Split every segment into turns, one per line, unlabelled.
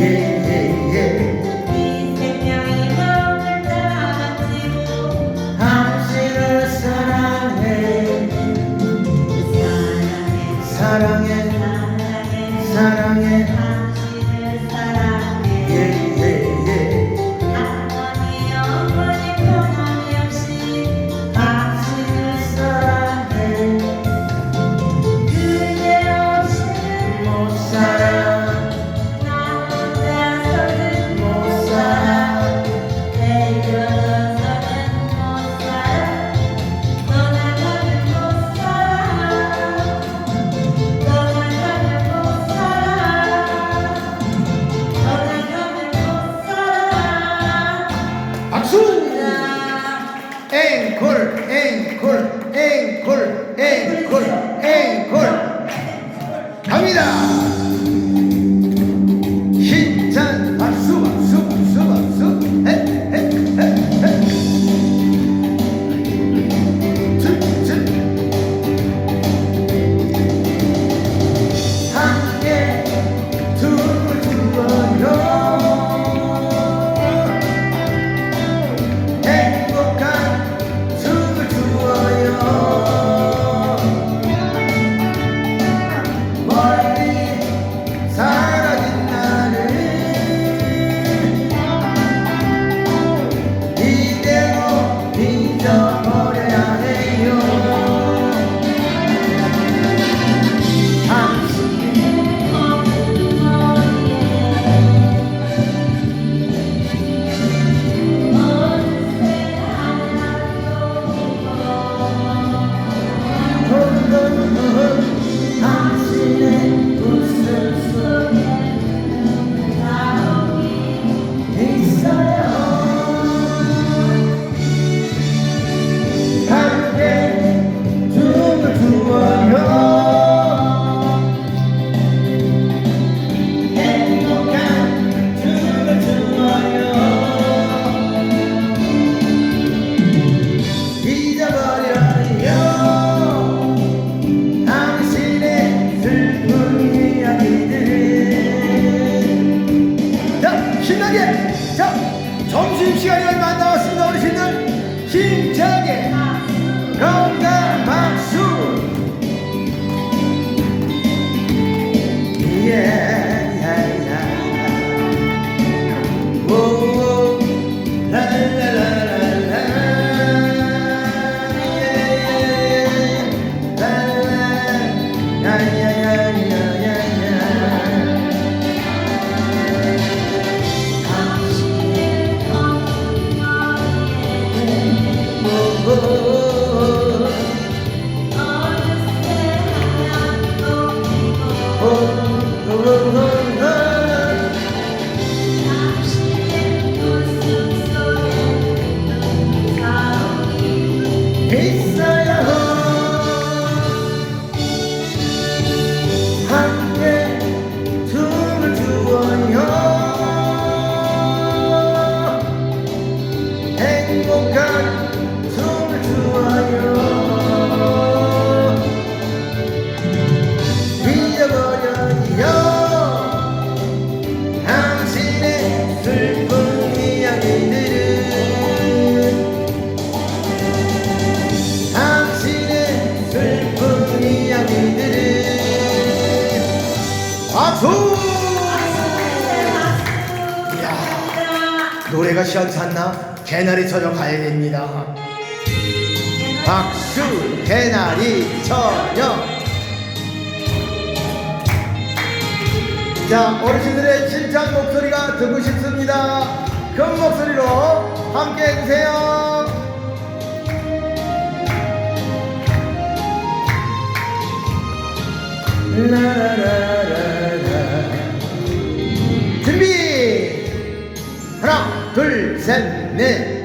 ninguém. 노래가 시원찮나? 개나리 처녀 가야 됩니다. 박수, 개나리 처녀. 자, 어르신들의 진짜 목소리가 듣고 싶습니다. 큰 목소리로 함께 해주세요. 라라라라라. 둘, 셋, 넷.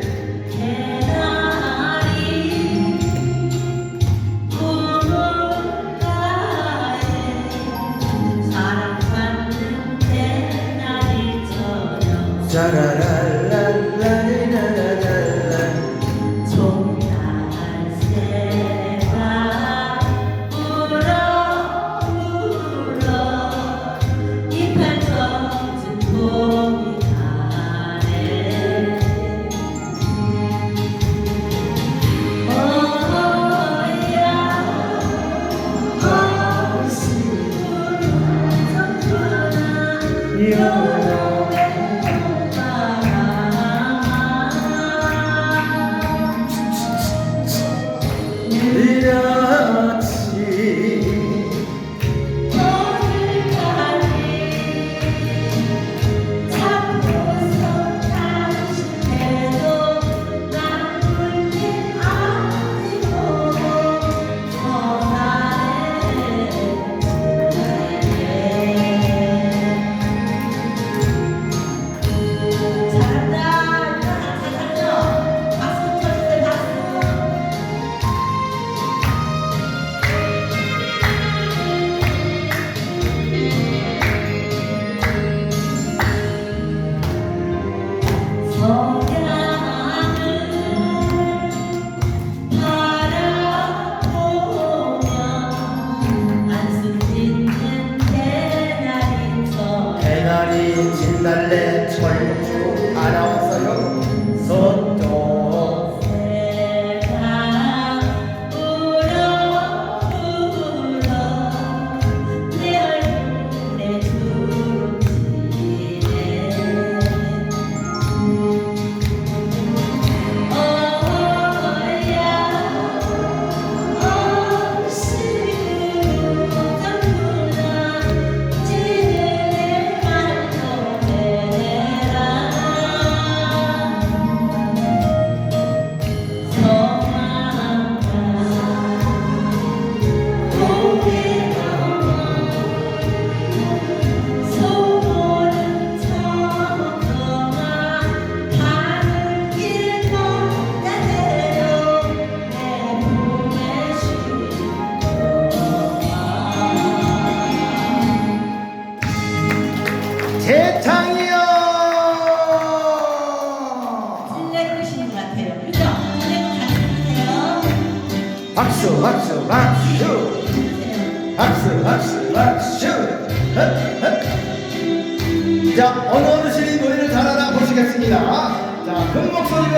목소리로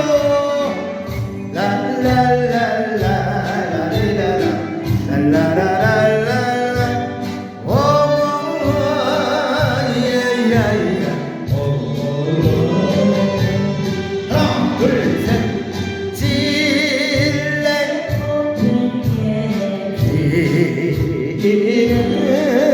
오 예야야 하나 둘셋 찔레 이는